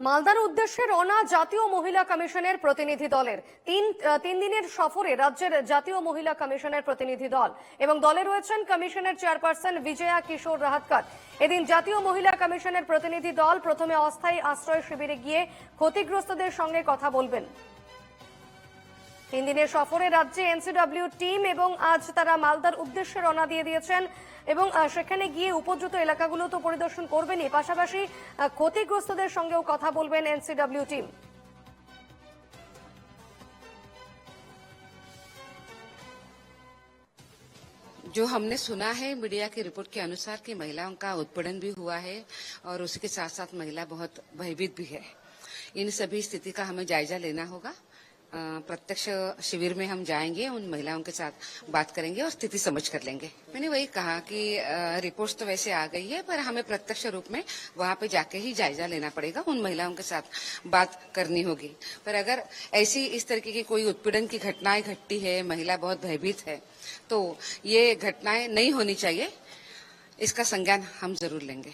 মালদার উদ্দেশ্যে রওনা জাতীয় মহিলা কমিশনের প্রতিনিধি দলের। তিন তিন দিনের সফরে রাজ্যের জাতীয় মহিলা কমিশনের প্রতিনিধি দল এবং দলে রয়েছেন কমিশনের চেয়ারপারসন বিজয়া কিশোর রাহাতকার। এদিন জাতীয় মহিলা কমিশনের প্রতিনিধি দল প্রথমে অস্থায়ী আশ্রয় শিবিরে গিয়ে ক্ষতিগ্রস্তদের সঙ্গে কথা বলবেন। তিন দিনের সফরে রাজ্যে এনসিডব্লিউ টিম এবং আজ তারা মালদার উদ্দেশ্যে রওনা দিয়ে দিয়েছেন এবং আহ, সেখানে গিয়ে উপযুক্ত এলাকাগুলো তো পরিদর্শন করবেনই পাশাপাশি আহ, ক্ষতিগ্রস্তদের সঙ্গেও কথা বলবেন এনসিডব্লিউ টিম जो हमने सुना है मीडिया की रिपोर्ट के अनुसार कि महिलाओं का उत्पीड़न भी हुआ है और उसके साथ साथ महिला बहुत भयभीत भी है इन सभी स्थिति का हमें जायजा लेना होगा अ, प्रत्यक्ष शिविर में हम जाएँगे, उन महिलाओं के साथ बात करेंगे और स्थिति समझ कर लेंगे। मैंने वही कहा कि रिपोर्ट्स तो वैसे आ गई है, पर हमें प्रत्यक्ष रूप में वहाँ पे जाके ही जायजा लेना पड़ेगा, उन महिलाओं के साथ बात करनी होगी। पर अगर ऐसी इस तरीके की कोई उत्पीड़न की घटनाएँ घटती है, महिला बहुत भयभीत है तो ये घटनाएँ नहीं होनी चाहिए। इसका संज्ञान हम ज़रूर लेंगे।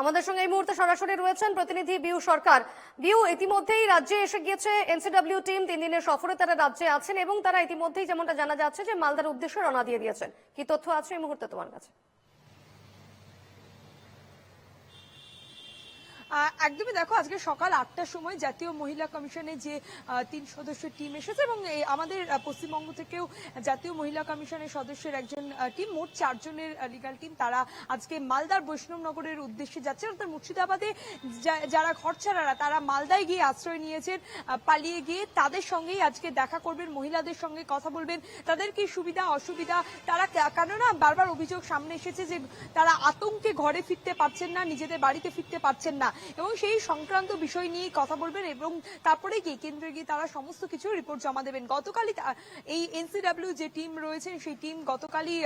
আমাদের সঙ্গে এই মুহূর্তে সরাসরি রয়েছেন প্রতিনিধি বিউ সরকার। বিউ, ইতিমধ্যেই রাজ্যে এসে গিয়েছে এনসিডব্লিউ টিম, তিন দিনের সফরে তারা রাজ্যে আছেন এবং তারা ইতিমধ্যেই যেমনটা জানা যাচ্ছে যে মালদার উদ্দেশ্যে রওনা দিয়ে দিয়েছেন। কি তথ্য আছে এই মুহূর্তে তোমার কাছে? একদমই দেখো, আজকে সকাল আটটার সময় জাতীয় মহিলা কমিশনে যে তিন সদস্য টিম এসেছে এবং আমাদের পশ্চিমবঙ্গ থেকেও জাতীয় মহিলা কমিশনের সদস্যের একজন টিম, মোট চারজনের লিগাল টিম তারা আজকে মালদার বৈষ্ণবনগরের উদ্দেশ্যে যাচ্ছে। অর্থাৎ মুর্শিদাবাদে যারা ঘরছাড়ারা, তারা মালদায় গিয়ে আশ্রয় নিয়েছেন পালিয়ে গিয়ে তাদের সঙ্গেই আজকে দেখা করবেন, মহিলাদের সঙ্গে কথা বলবেন। তাদের কি সুবিধা, অসুবিধা? তারা কেননা বারবার অভিযোগ সামনে এসেছে যে, তারা আতঙ্কে ঘরে ফিরতে পারছেন না, নিজেদের বাড়িতে ফিরতে পারছেন না। এবং সেই সংক্রান্ত বিষয় নিয়ে কথা বলবেন এবং তারপরে কি কেন্দ্রে গিয়ে তারা সমস্ত কিছু রিপোর্ট জমা দেবেন। গতকালই এই এনসিডব্লিউ যে টিম রয়েছেন, সেই টিম গতকালই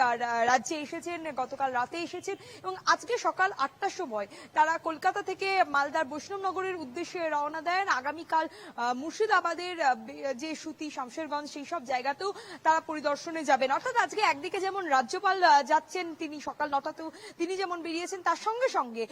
রাজ্যে এসেছেন, গতকাল রাতে এসেছেন এবং আজকে সকাল আটটার সময় তারা কলকাতা থেকে মালদার বৈষ্ণবনগরের উদ্দেশ্যে রওনা দেন। আগামীকাল মুর্শিদাবাদের যে সুতি, শামশেরগঞ্জ সেই সব জায়গাতেও তারা পরিদর্শনে যাবেন। অর্থাৎ আজকে একদিকে যেমন রাজ্যপাল যাচ্ছেন তিনি সকাল নটাতেও তিনি যেমন বেরিয়েছেন, তার সঙ্গে সঙ্গে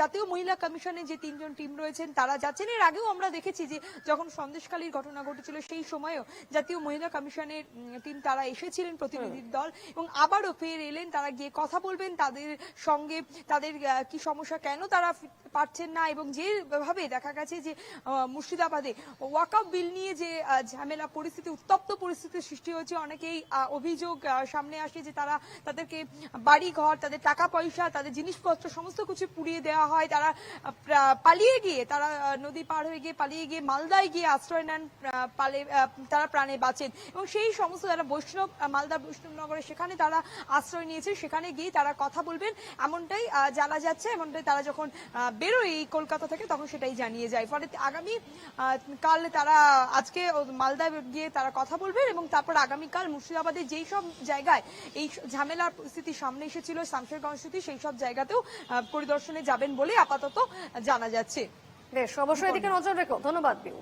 জাতীয় মহিলা কমিশনের যে তিনজন টিম রয়েছেন তারা যাচ্ছেন। এর আগেও আমরা দেখেছি যে যখন সন্দেশকালীর ঘটনা ঘটেছিল সেই সময়ও জাতীয় মহিলা কমিশনের টিম তারা এসেছিলেন প্রতিনিধির দল এবং আবারও ফের এলেন। তারা গিয়ে কথা বলবেন তাদের সঙ্গে তাদের কি সমস্যা কেন তারা পারছেন না? এবং যেভাবে দেখা গেছে যে মুর্শিদাবাদে ওয়াকআপ বিল নিয়ে যে ঝামেলা পরিস্থিতি উত্তপ্ত পরিস্থিতির সৃষ্টি হয়েছে অনেকেই অভিযোগ সামনে আসে যে তারা তাদেরকে বাড়ি ঘর তাদের টাকা পয়সা তাদের জিনিসপত্র সমস্ত কিছু পুড়িয়ে দেওয়া হয়। তারা পালিয়ে গিয়ে, তারা নদী পার হয়ে গিয়ে পালিয়ে গিয়ে মালদায় গিয়ে আশ্রয় নেন পালে তারা প্রাণে বাঁচেন। এবং সেই সমস্ত যারা বৈষ্ণব মালদা বৈষ্ণবনগরে, সেখানে তারা আশ্রয় নিয়েছে, সেখানে গিয়ে তারা কথা বলবেন। এমনটাই জানা যাচ্ছে, এমনটাই তারা যখন বেরোয় এই কলকাতা থেকে, তখন সেটাই জানিয়ে যায়। ফলে আগামী কাল তারা, আজকে ও মালদায় গিয়ে তারা কথা বলবেন এবং তারপর আগামীকাল মুর্শিদাবাদের যেই সব জায়গায় এই ঝামেলার পরিস্থিতি সামনে এসেছিল, শামশেরগঞ্জ স্থিতি সেই সব জায়গাতেও পরিদর্শনে যাবেন বলে আপাতত জানা যাচ্ছে। বেশ অবশ্যই এদিকে নজর রেখো। ধন্যবাদ বিউ